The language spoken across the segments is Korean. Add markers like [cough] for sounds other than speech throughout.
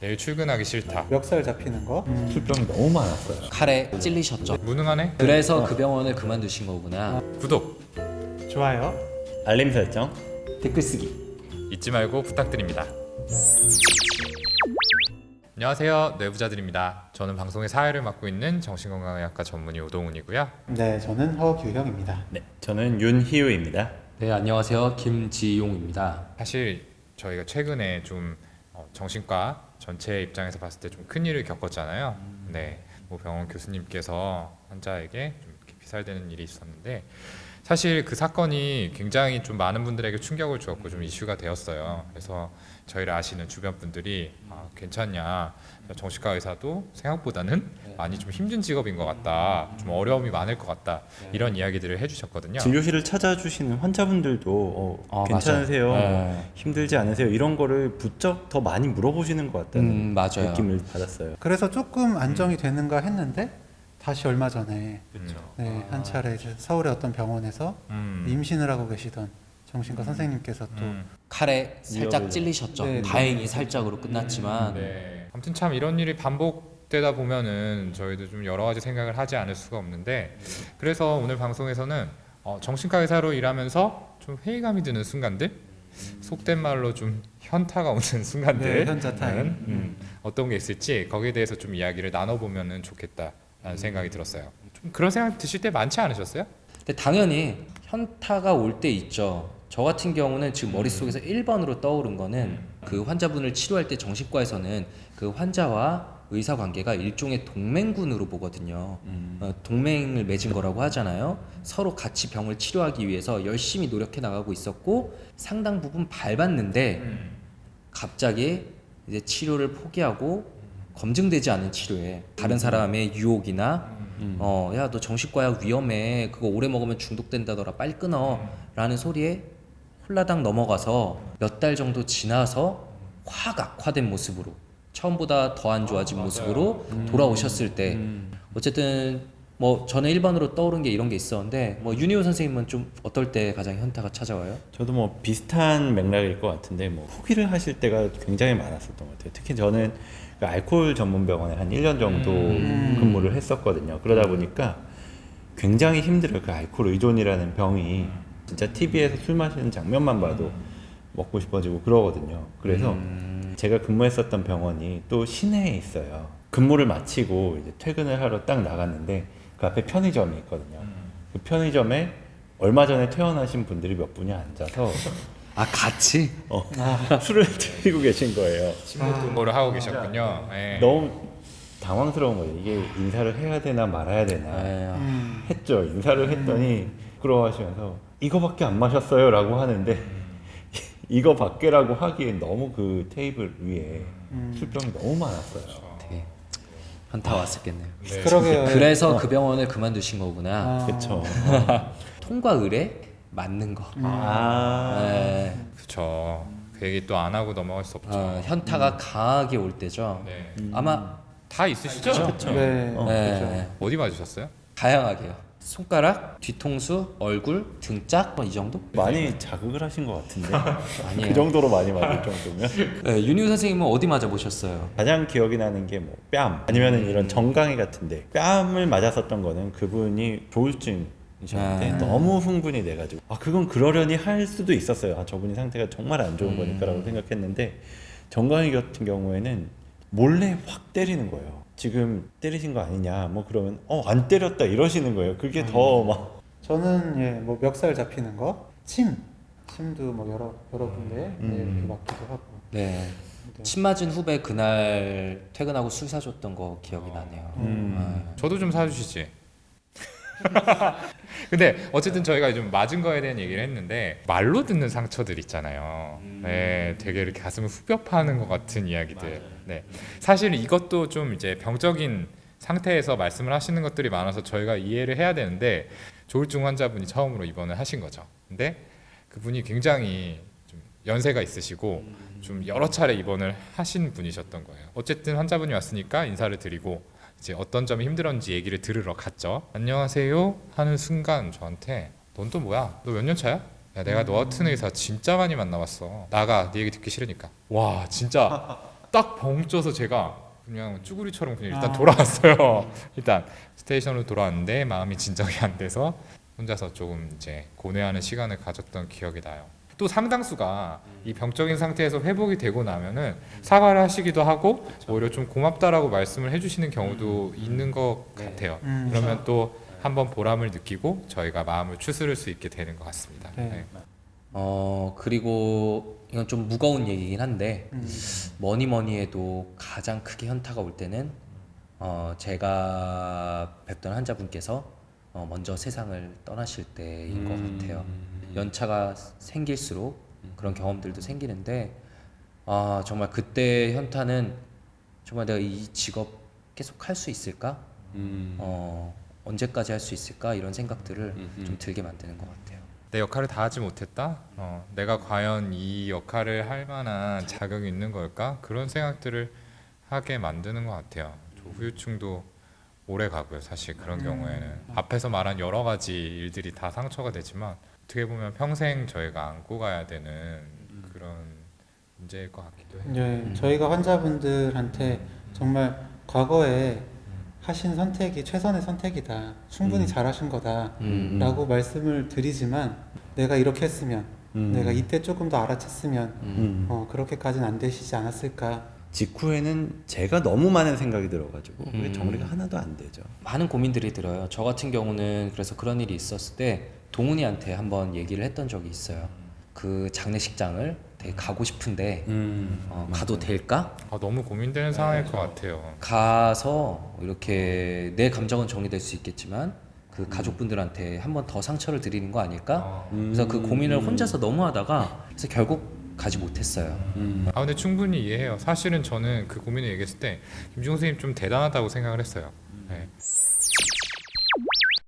내일 출근하기 싫다. 멱살 잡히는 거. 술병이 너무 많았어요. 칼에 찔리셨죠. 무능하네. 그래서 그 병원을 그만두신 거구나. 구독 좋아요. 알림 설정. 댓글 쓰기. 잊지 말고 부탁드립니다. 안녕하세요, 뇌부자들입니다. 저는 방송의 사회를 맡고 있는 정신건강의학과 전문의 오동훈이고요. 네, 저는 허규형입니다. 네, 저는 윤희우입니다. 네 안녕하세요 김지용입니다. 사실 저희가 최근에 좀 어, 정신과 전체 입장에서 봤을 때 좀 큰 일을 겪었잖아요. 네, 뭐 병원 교수님께서 환자에게 좀 이렇게 피살되는 일이 있었는데 사실 그 사건이 굉장히 좀 많은 분들에게 충격을 주었고 좀 이슈가 되었어요. 그래서 저희를 아시는 주변 분들이 아, 괜찮냐 정신과 의사도 생각보다는 많이 좀 힘든 직업인 것 같다, 좀 어려움이 많을 것 같다 이런 이야기들을 해주셨거든요. 진료실을 찾아주시는 환자분들도 어, 아, 괜찮으세요? 맞아요. 네. 힘들지 않으세요? 이런 거를 부쩍 더 많이 물어보시는 것 같다는 음 맞아요. 느낌을 받았어요. 그래서 조금 안정이 되는가 했는데 다시 얼마 전에 네, 한 차례 이제 서울의 어떤 병원에서 음. 임신을 하고 계시던 정신과 선생님께서 또 음. 칼에 살짝 위협을- 찔리셨죠. 네, 네. 다행히 살짝으로 끝났지만 네. 아무튼 참 이런 일이 반복되다 보면은 저희도 좀 여러 가지 생각을 하지 않을 수가 없는데 그래서 오늘 방송에서는 어, 정신과 의사로 일하면서 좀 회의감이 드는 순간들 속된 말로 좀 현타가 오는 순간들 네, 현자 타임. 음, 어떤 게 있을지 거기에 대해서 좀 이야기를 나눠보면은 좋겠다 라는 생각이 들었어요. 좀 그런 생각 드실 때 많지 않으셨어요? 근데 당연히 현타가 올 때 있죠. 저 같은 경우는 지금 머릿속에서 1번으로 떠오른 거는 그 환자분을 치료할 때 정신과에서는 그 환자와 의사 관계가 일종의 동맹군으로 보거든요. 어, 동맹을 맺은 거라고 하잖아요. 서로 같이 병을 치료하기 위해서 열심히 노력해 나가고 있었고 상당 부분 밟았는데 갑자기 이제 치료를 포기하고 검증되지 않은 치료에 다른 사람의 유혹이나 어야 너 정신과약 위험해. 그거 오래 먹으면 중독된다더라. 빨리 끊어 라는 소리에 홀라당 넘어가서 몇 달 정도 지나서 확 악화된 모습으로 처음보다 더 안 좋아진 모습으로 돌아오셨을 때. 어쨌든 뭐 저는 1번으로 떠오른 게 이런 게 있었는데 뭐 윤희호 선생님은 좀 어떨 때 가장 현타가 찾아와요? 저도 뭐 비슷한 맥락일 것 같은데 뭐 포기를 하실 때가 굉장히 많았었던 것 같아요. 특히 저는 그 알코올 전문 병원에 한 1년 정도 근무를 했었거든요. 그러다 보니까 굉장히 힘들어요. 그 알코올 의존이라는 병이 진짜 TV에서 술 마시는 장면만 봐도 먹고 싶어지고 그러거든요. 그래서 제가 근무했었던 병원이 또 시내에 있어요. 근무를 마치고 이제 퇴근을 하러 딱 나갔는데 그 앞에 편의점이 있거든요. 그 편의점에 얼마 전에 퇴원하신 분들이 몇 분이 앉아서 [laughs] 아 같이? 어, [laughs] 술을 드시고 계신 거예요. 침묵 근무를 하고 계셨군요. 네. 너무 당황스러운 거예요. 이게 인사를 해야 되나 말아야 되나 네. 음, 했죠. 인사를 했더니 부끄러워하시면서 이거밖에 안 마셨어요라고 하는데 [laughs] 이거밖에라고 하기엔 너무 그 테이블 위에 음. 술병이 너무 많았어요. 되게 현타 왔었겠네요. 네. 그러게요. 그래서 그 병원을 그만두신 거구나. 아, 그렇죠. [laughs] 통과 의뢰 맞는 거. 음. 아, 네. 그렇죠. 그 얘기 또 안 하고 넘어갈 수 없죠. 어, 현타가 강하게 올 때죠. 네. 아마 다 있으시죠? 네. 어, 네, 어디 맞으셨어요? 다양하게요. 손가락, 뒤통수, 얼굴, 등짝 뭐이 정도? 많이 자극을 하신 것 같은데 [laughs] 아니에요. 그 정도로 많이 맞을 정도면 네, 윤희우 선생님은 어디 맞아 보셨어요? 가장 기억이 나는 게 뭐 뺨 아니면 은 이런 정강이 같은데 뺨을 맞았었던 거는 그분이 조울증 이셨는데 아. 너무 흥분이 돼가지고 아 그건 그러려니 할 수도 있었어요 아 저분이 상태가 정말 안 좋은 음. 거니까라고 생각했는데 정강이 같은 경우에는 몰래 확 때리는 거예요 지금 때리신 거 아니냐 뭐 그러면 어 안 때렸다 이러시는 거예요 그게 더 막 저는 예, 뭐 멱살 잡히는 거, 침, 침도 뭐 여러 여러 군데 네, 음. 이렇게 맞기도 하고. 네. 침 맞은 후배 그날 퇴근하고 술 사줬던 거 기억이 나네요. 음. 네. 저도 좀 사주시지. [laughs] 근데 어쨌든 저희가 좀 맞은 거에 대한 얘기를 했는데 말로 듣는 상처들 있잖아요. 네, 되게 이렇게 가슴을 후벼 파는 것 같은 이야기들. 네, 사실 이것도 좀 이제 병적인 상태에서 말씀을 하시는 것들이 많아서 저희가 이해를 해야 되는데 조울증 환자분이 처음으로 입원을 하신 거죠. 근데 그분이 굉장히 좀 연세가 있으시고 좀 여러 차례 입원을 하신 분이셨던 거예요. 어쨌든 환자분이 왔으니까 인사를 드리고 이제 어떤 점이 힘들었는지 얘기를 들으러 갔죠. 안녕하세요 하는 순간 저한테 넌 또 뭐야? 너 몇 년 차야? 야 내가 너 같은 의사 진짜 많이 만나봤어. 나가 네 얘기 듣기 싫으니까. 와 진짜 딱 벙 쪄서 제가 그냥 쭈구리처럼 그냥 일단 아. 돌아왔어요. [laughs] 일단 스테이션으로 돌아왔는데 마음이 진정이 안 돼서 혼자서 조금 이제 고뇌하는 시간을 가졌던 기억이 나요. 또 상당수가 이 병적인 상태에서 회복이 되고 나면은 사과를 하시기도 하고 오히려 좀 고맙다라고 말씀을 해주시는 경우도 있는 것 네. 같아요. 음. 그러면 또 한번 보람을 느끼고 저희가 마음을 추스를 수 있게 되는 것 같습니다. 네. 네. 어 그리고 이건 좀 무거운 얘기긴 한데 음. 뭐니 뭐니 해도 가장 크게 현타가 올 때는 어 제가 뵙던 환자분께서 어 먼저 세상을 떠나실 때인 것 같아요. 연차가 생길수록 그런 경험들도 생기는데 아 정말 그때 현타는 정말 내가 이 직업 계속 할 수 있을까? 음. 어 언제까지 할 수 있을까? 이런 생각들을 좀 들게 만드는 것 같아요. 내 역할을 다 하지 못했다. 어, 내가 과연 이 역할을 할 만한 자격이 있는 걸까? 그런 생각들을 하게 만드는 것 같아요. 저 후유증도 오래 가고요. 사실 그런 경우에는 앞에서 말한 여러 가지 일들이 다 상처가 되지만 어떻게 보면 평생 저희가 안고 가야 되는 그런 문제일 것 같기도 해요. 이제 저희가 환자분들한테 정말 과거에 하신 선택이 최선의 선택이다. 충분히 음. 잘하신 거다. 음. 라고 말씀을 드리지만 내가 이렇게 했으면 음. 내가 이때 조금 더 알아챘으면 음. 어, 그렇게까지는 안 되시지 않았을까. 직후에는 제가 너무 많은 생각이 들어가지고 그게 음. 정리가 하나도 안 되죠. 많은 고민들이 들어요. 저 같은 경우는 그래서 그런 일이 있었을 때 동훈이한테 한번 얘기를 했던 적이 있어요. 그 장례식장을 되게 가고 싶은데 음. 어, 가도 될까? 아, 너무 고민되는 상황일 것 같아요. 가서 이렇게 내 감정은 정리될 수 있겠지만 그 가족분들한테 한 번 더 상처를 드리는 거 아닐까? 어. 그래서 그 고민을 혼자서 너무 하다가 그래서 결국 가지 못했어요. 음. 아 근데 충분히 이해해요. 사실은 저는 그 고민을 얘기했을 때 김종 선생님 좀 대단하다고 생각을 했어요. 네.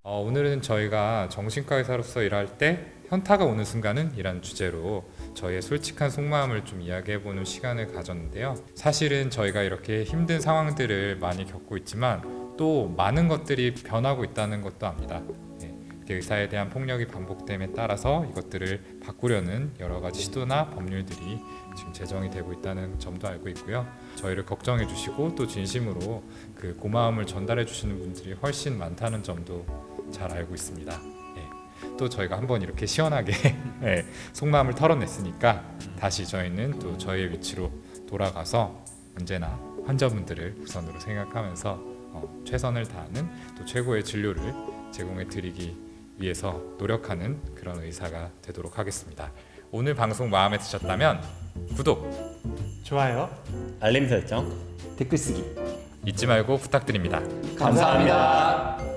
어, 오늘은 저희가 정신과 의사로서 일할 때 현타가 오는 순간은 이란 주제로 저희의 솔직한 속마음을 좀 이야기해보는 시간을 가졌는데요. 사실은 저희가 이렇게 힘든 상황들을 많이 겪고 있지만 또 많은 것들이 변하고 있다는 것도 압니다. 네. 의사에 대한 폭력이 반복됨에 따라서 이것들을 바꾸려는 여러 가지 시도나 법률들이 지금 제정이 되고 있다는 점도 알고 있고요. 저희를 걱정해 주시고 또 진심으로 그 고마움을 전달해 주시는 분들이 훨씬 많다는 점도 잘 알고 있습니다. 예. 또 저희가 한번 이렇게 시원하게 [laughs] 예, 속마음을 털어냈으니까 다시 저희는 또 저희의 위치로 돌아가서 언제나 환자분들을 우선으로 생각하면서 어, 최선을 다하는 또 최고의 진료를 제공해 드리기 위해서 노력하는 그런 의사가 되도록 하겠습니다. 오늘 방송 마음에 드셨다면 구독 좋아요. 알림 설정. 댓글 쓰기. 잊지 말고 부탁드립니다. 감사합니다.